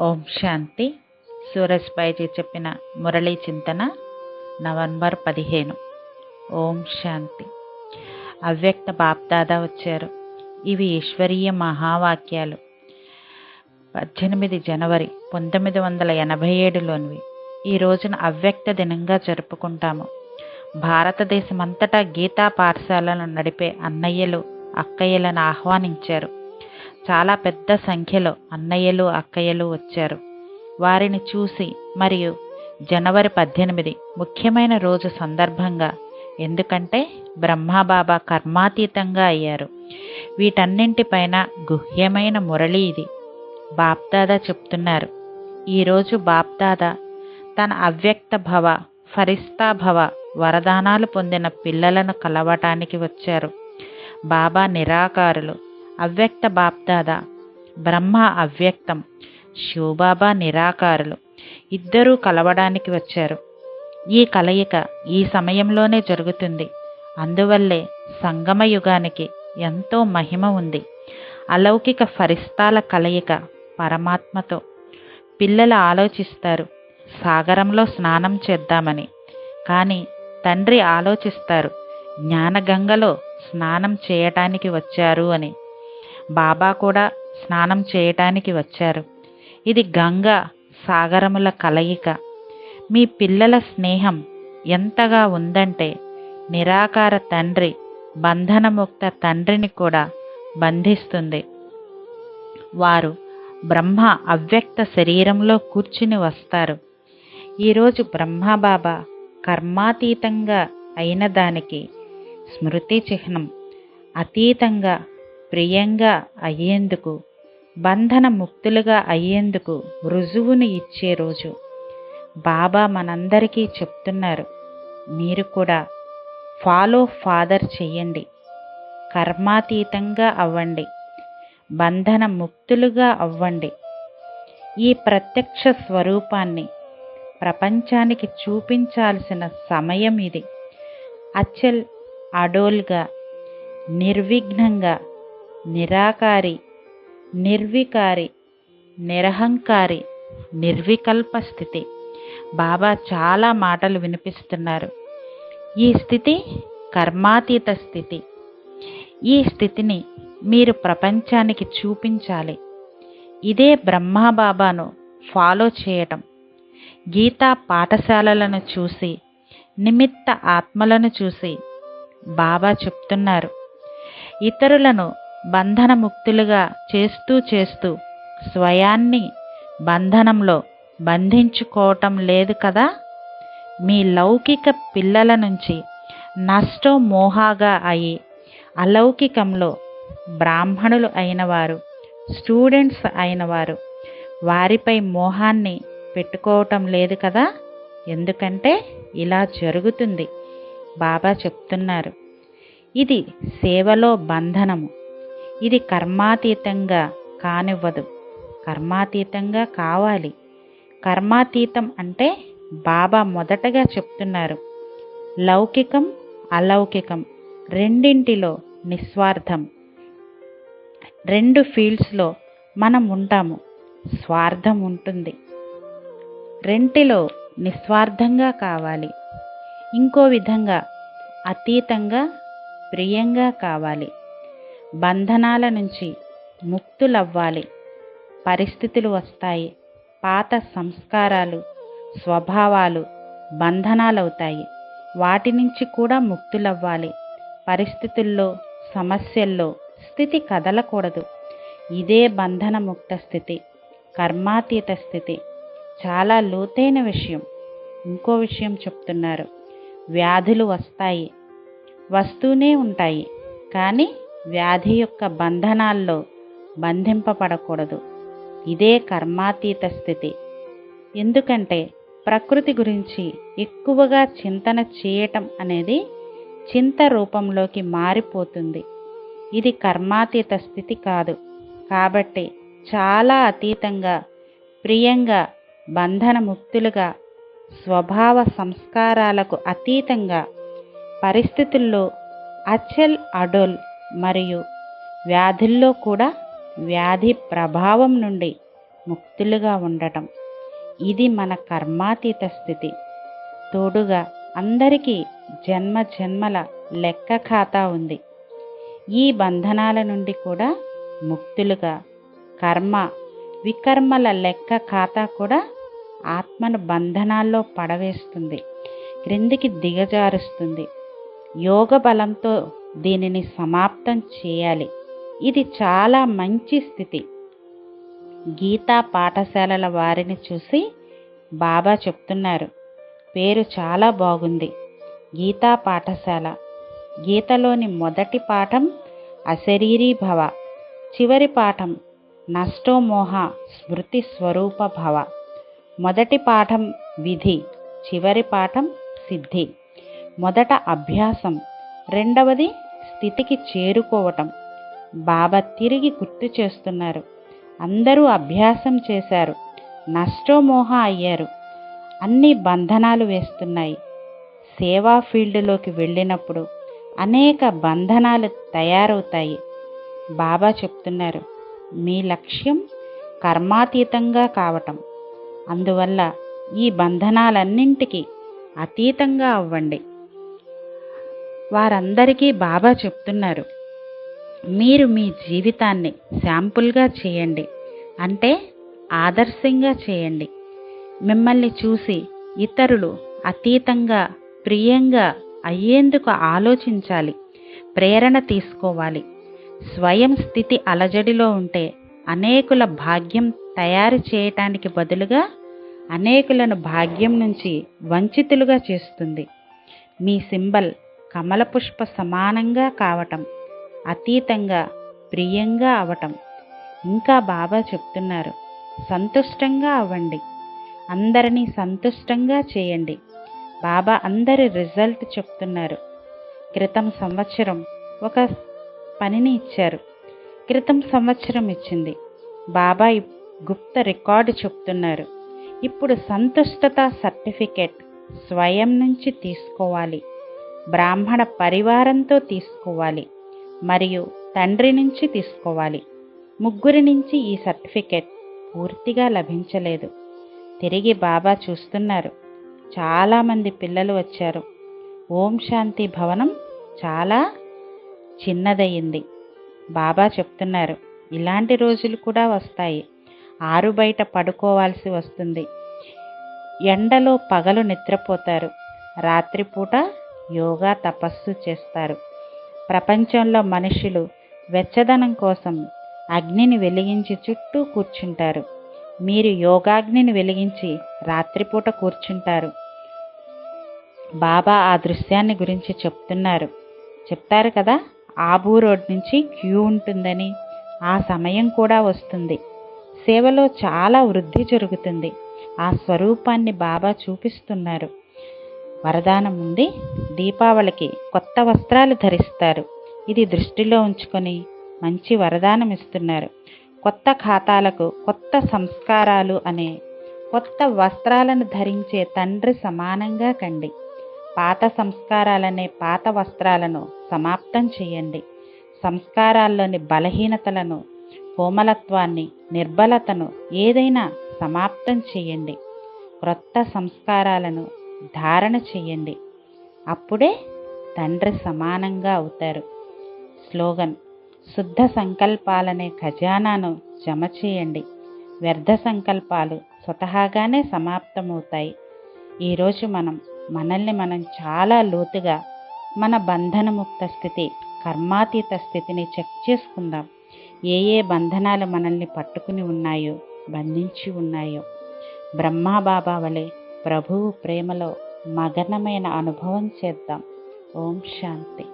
ఓం శాంతి. సూరజ్బాయిజీ చెప్పిన మురళీ చింతన నవంబర్ పదిహేను. ఓం శాంతి. అవ్యక్త బాప్దాదా వచ్చారు. ఇవి ఈశ్వరీయ మహావాక్యాలు. పద్దెనిమిది జనవరి పంతొమ్మిది వందల ఎనభై ఏడులోనివి. ఈ రోజున అవ్యక్త దినంగా జరుపుకుంటాము. భారతదేశమంతటా గీతా పాఠశాలను నడిపే అన్నయ్యలు అక్కయ్యలను ఆహ్వానించారు. చాలా పెద్ద సంఖ్యలో అన్నయ్యలు అక్కయ్యలు వచ్చారు. వారిని చూసి మరియు జనవరి పద్దెనిమిది ముఖ్యమైన రోజు సందర్భంగా ఎందుకంటే బ్రహ్మబాబా కర్మాతీతంగా అయ్యారు. వీటన్నింటిపైన గుహ్యమైన మురళి ఇది. బాప్దాదా చెప్తున్నారు ఈరోజు బాప్దాదా తన అవ్యక్త భవ ఫరిస్తా భవ వరదానాలు పొందిన పిల్లలను కలవటానికి వచ్చారు. బాబా నిరాకారులు. అవ్యక్త బాప్దాదా. బ్రహ్మ అవ్యక్తం. శివబాబా నిరాకారులు. ఇద్దరూ కలవడానికి వచ్చారు. ఈ కలయిక ఈ సమయంలోనే జరుగుతుంది. అందువల్లే సంగమ యుగానికి ఎంతో మహిమ ఉంది. అలౌకిక ఫరిస్తాల కలయిక పరమాత్మతో. పిల్లలు ఆలోచిస్తారు సాగరంలో స్నానం చేద్దామని. కానీ తండ్రి ఆలోచిస్తారు జ్ఞానగంగలో స్నానం చేయటానికి వచ్చారు అని. బాబా కూడా స్నానం చేయటానికి వచ్చారు. ఇది గంగ సాగరముల కలయిక. మీ పిల్లల స్నేహం ఎంతగా ఉందంటే నిరాకార తండ్రి బంధనముక్త తండ్రిని కూడా బంధిస్తుంది. వారు బ్రహ్మ అవ్యక్త శరీరంలో కూర్చుని వస్తారు. ఈరోజు బ్రహ్మబాబా కర్మాతీతంగా అయిన దానికి స్మృతి చిహ్నం అతీతంగా ప్రియంగా అయ్యేందుకు బంధన ముక్తులుగా అయ్యేందుకు రుజువును ఇచ్చే రోజు. బాబా మనందరికీ చెప్తున్నారు మీరు కూడా ఫాలో ఫాదర్ చెయ్యండి కర్మాతీతంగా అవ్వండి బంధన ముక్తులుగా అవ్వండి. ఈ ప్రత్యక్ష స్వరూపాన్ని ప్రపంచానికి చూపించాల్సిన సమయం ఇది. అచల్ అడోల్గా నిర్విఘ్నంగా నిరాకారి నిర్వికారి నిరహంకారి నిర్వికల్ప స్థితి బాబా చాలా మాటలు వినిపిస్తున్నారు. ఈ స్థితి కర్మాతీత స్థితి. ఈ స్థితిని మీరు ప్రపంచానికి చూపించాలి. ఇదే బ్రహ్మాబాబాను ఫాలో చేయటం. గీతా పాఠశాలలను చూసి నిమిత్త ఆత్మలను చూసి బాబా చెప్తున్నారు. ఇతరులను బంధనముక్తులుగా చేస్తూ చేస్తూ స్వయాన్ని బంధనంలో బంధించుకోవటం లేదు కదా? మీ లౌకిక పిల్లల నుంచి నష్టో మోహాగా అయి అలౌకికంలో బ్రాహ్మణులు అయినవారు స్టూడెంట్స్ అయినవారు వారిపై మోహాన్ని పెట్టుకోవటం లేదు కదా? ఎందుకంటే ఇలా జరుగుతుంది. బాబా చెప్తున్నారు. ఇది సేవలో బంధనము. ఇది కర్మాతీతంగా కానివ్వదు. కర్మాతీతంగా కావాలి. కర్మాతీతం అంటే బాబా మొదటగా చెప్తున్నారు. లౌకికం అలౌకికం రెండింటిలో నిస్వార్థం. రెండు ఫీల్డ్స్లో మనం ఉంటాము. స్వార్థం ఉంటుంది. రెంటిలో నిస్వార్థంగా కావాలి. ఇంకో విధంగా అతీతంగా ప్రియంగా కావాలి. బంధనాల నుంచి ముక్తులవ్వాలి. పరిస్థితులు వస్తాయి. పాత సంస్కారాలు స్వభావాలు బంధనాలవుతాయి. వాటి నుంచి కూడా ముక్తులవ్వాలి. పరిస్థితుల్లో సమస్యల్లో స్థితి కదలకూడదు. ఇదే బంధనముక్త స్థితి కర్మాతీత స్థితి. చాలా లోతైన విషయం. ఇంకో విషయం చెప్తున్నారు. వ్యాధులు వస్తాయి. వస్తూనే ఉంటాయి. కానీ వ్యాధి యొక్క బంధనాల్లో బంధింపబడకూడదు. ఇదే కర్మాతీత స్థితి. ఎందుకంటే ప్రకృతి గురించి ఎక్కువగా చింతన చేయటం అనేది చింత రూపంలోకి మారిపోతుంది. ఇది కర్మాతీత స్థితి కాదు. కాబట్టి చాలా అతీతంగా ప్రియంగా బంధనముక్తులుగా స్వభావ సంస్కారాలకు అతీతంగా పరిస్థితుల్లో అచల్ అడోల్ మరియు వ్యాధుల్లో కూడా వ్యాధి ప్రభావం నుండి ముక్తులుగా ఉండటం. ఇది మన కర్మాతీత స్థితి. తోడుగా అందరికీ జన్మ జన్మల లెక్క ఖాతా ఉంది. ఈ బంధనాల నుండి కూడా ముక్తులుగా కర్మ వికర్మల లెక్క ఖాతా కూడా ఆత్మను బంధనాల్లో పడవేస్తుంది. క్రిందికి దిగజారుస్తుంది. యోగ బలంతో దీనిని సమాప్తం చేయాలి. ఇది చాలా మంచి స్థితి. గీతా పాఠశాలల వారిని చూసి బాబా చెప్తున్నారు పేరు చాలా బాగుంది. గీతా పాఠశాల. గీతలోని మొదటి పాఠం అశరీరీ భవ. చివరి పాఠం నష్టోమోహ స్మృతి స్వరూప భవ. మొదటి పాఠం విధి. చివరి పాఠం సిద్ధి. మొదట అభ్యాసం. రెండవది స్థితికి చేరుకోవటం. బాబా తిరిగి గుర్తు చేస్తున్నారు. అందరూ అభ్యాసం చేశారు. నష్టోమోహ అయ్యారు. అన్ని బంధనాలు వేస్తున్నాయి. సేవా ఫీల్డ్లోకి వెళ్ళినప్పుడు అనేక బంధనాలు తయారవుతాయి. బాబా చెప్తున్నారు మీ లక్ష్యం కర్మాతీతంగా కావటం. అందువల్ల ఈ బంధనాలన్నింటికి అతీతంగా అవ్వండి. వారందరికీ బాబా చెప్తున్నారు మీరు మీ జీవితాన్ని శాంపుల్గా చేయండి అంటే ఆదర్శంగా చేయండి. మిమ్మల్ని చూసి ఇతరులు అతీతంగా ప్రియంగా అయ్యేందుకు ఆలోచించాలి ప్రేరణ తీసుకోవాలి. స్వయం స్థితి అలజడిలో ఉంటే అనేకుల భాగ్యం తయారు చేయటానికి బదులుగా అనేకులను భాగ్యం నుంచి వంచితులుగా చేస్తుంది. మీ సింబల్ కమల పుష్ప సమానంగా కావటం అతీతంగా ప్రియంగా అవటం. ఇంకా బాబా చెప్తున్నారు సంతుష్టంగా అవ్వండి అందరినీ సంతుష్టంగా చేయండి. బాబా అందరి రిజల్ట్ చెప్తున్నారు. క్రితం సంవత్సరం ఒక పనిని ఇచ్చారు. క్రితం సంవత్సరం ఇచ్చింది. బాబా గుప్త రికార్డు చెప్తున్నారు. ఇప్పుడు సంతుష్టత సర్టిఫికెట్ స్వయం నుంచి తీసుకోవాలి. బ్రాహ్మణ పరివారంతో తీసుకోవాలి మరియు తండ్రి నుంచి తీసుకోవాలి. ముగ్గురి నుంచి ఈ సర్టిఫికెట్ పూర్తిగా లభించలేదు. తిరిగి బాబా చూస్తున్నారు. చాలామంది పిల్లలు వచ్చారు. ఓం శాంతి భవనం చాలా చిన్నదయ్యింది. బాబా చెప్తున్నారు ఇలాంటి రోజులు కూడా వస్తాయి. ఆరు బయట పడుకోవాల్సి వస్తుంది. ఎండలో పగలు నిద్రపోతారు. రాత్రిపూట యోగా తపస్సు చేస్తారు. ప్రపంచంలో మనుషులు వెచ్చదనం కోసం అగ్నిని వెలిగించి చుట్టూ కూర్చుంటారు. మీరు యోగాగ్నిని వెలిగించి రాత్రిపూట కూర్చుంటారు. బాబా ఆ దృశ్యాన్ని గురించి చెప్తున్నారు. చెప్తారు కదా ఆబూ రోడ్ నుంచి క్యూ ఉంటుందని ఆ సమయం కూడా వస్తుంది. సేవలో చాలా వృద్ధి జరుగుతుంది. ఆ స్వరూపాన్ని బాబా చూపిస్తున్నారు. వరదానం ఉంది. దీపావళికి కొత్త వస్త్రాలు ధరిస్తారు. ఇది దృష్టిలో ఉంచుకొని మంచి వరదానం ఇస్తున్నారు. కొత్త ఖాతాలకు కొత్త సంస్కారాలు అనే కొత్త వస్త్రాలను ధరించే తండ్రి సమానంగా కండి. పాత సంస్కారాలనే పాత వస్త్రాలను సమాప్తం చేయండి. సంస్కారాల్లోని బలహీనతలను కోమలత్వాన్ని నిర్బలతను ఏదైనా సమాప్తం చేయండి. క్రొత్త సంస్కారాలను ధారణ చేయండి. అప్పుడే తండ్రి సమానంగా అవుతారు. స్లోగన్ శుద్ధ సంకల్పాలనే ఖజానాను జమ చేయండి. వ్యర్థ సంకల్పాలు స్వతహాగానే సమాప్తమవుతాయి. ఈరోజు మనం మనల్ని మనం చాలా లోతుగా మన బంధనముక్త స్థితి కర్మాతీత స్థితిని చెక్ చేసుకుందాం. ఏ ఏ బంధనాలు మనల్ని పట్టుకుని ఉన్నాయో బంధించి ఉన్నాయో. బ్రహ్మాబాబా వలె ప్రభువు ప్రేమలో మగనమైన అనుభవం చేద్దాం. ఓం శాంతి.